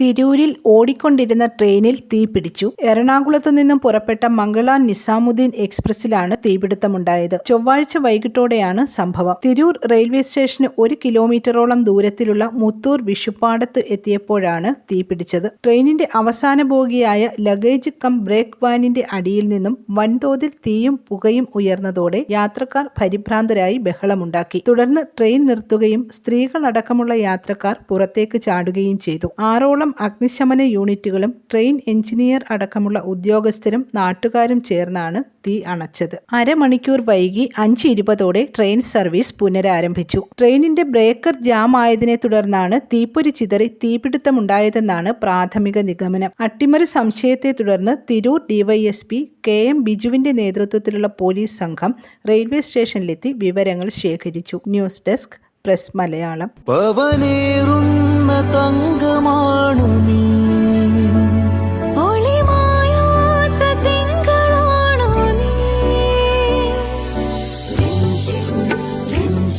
തിരൂരിൽ ഓടിക്കൊണ്ടിരുന്ന ട്രെയിനിൽ തീപിടിച്ചു എറണാകുളത്തു നിന്നും പുറപ്പെട്ട മംഗള നിസാമുദ്ദീൻ എക്സ്പ്രസിലാണ് തീപിടുത്തമുണ്ടായത്. ചൊവ്വാഴ്ച വൈകിട്ടോടെയാണ് സംഭവം. തിരൂർ റെയിൽവേ സ്റ്റേഷന് ഒരു കിലോമീറ്ററോളം ദൂരത്തിലുള്ള മുത്തൂർ വിഷുപ്പാടത്ത് എത്തിയപ്പോഴാണ് തീപിടിച്ചത് ട്രെയിനിന്റെ അവസാന ബോഗിയായ ലഗേജ് കം ബ്രേക്ക് വാനിന്റെ അടിയിൽ നിന്നും വൻതോതിൽ തീയും പുകയും ഉയർന്നതോടെ യാത്രക്കാർ പരിഭ്രാന്തരായി ബഹളമുണ്ടാക്കി. തുടർന്ന് ട്രെയിൻ നിർത്തുകയും സ്ത്രീകളടക്കമുള്ള യാത്രക്കാർ പുറത്തേക്ക് ചാടുകയും ചെയ്തു. ആറോളം അഗ്നിശമന യൂണിറ്റുകളും ട്രെയിൻ എഞ്ചിനീയർ അടക്കമുള്ള ഉദ്യോഗസ്ഥരും നാട്ടുകാരും ചേർന്നാണ് തീ അണച്ചത്. അരമണിക്കൂർ വൈകി അഞ്ച് ഇരുപതോടെ ട്രെയിൻ സർവീസ് പുനരാരംഭിച്ചു. ട്രെയിനിന്റെ ബ്രേക്കർ ജാം ആയതിനെ തുടർന്നാണ് തീപ്പൊരി ചിതറി തീപിടുത്തമുണ്ടായതെന്നാണ് പ്രാഥമിക നിഗമനം. അട്ടിമറി സംശയത്തെ തുടർന്ന് തിരൂർ ഡിവൈഎസ്പി കെ എം ബിജുവിന്റെ നേതൃത്വത്തിലുള്ള പോലീസ് സംഘം റെയിൽവേ സ്റ്റേഷനിലെത്തി വിവരങ്ങൾ ശേഖരിച്ചു. News desk press Malayalam.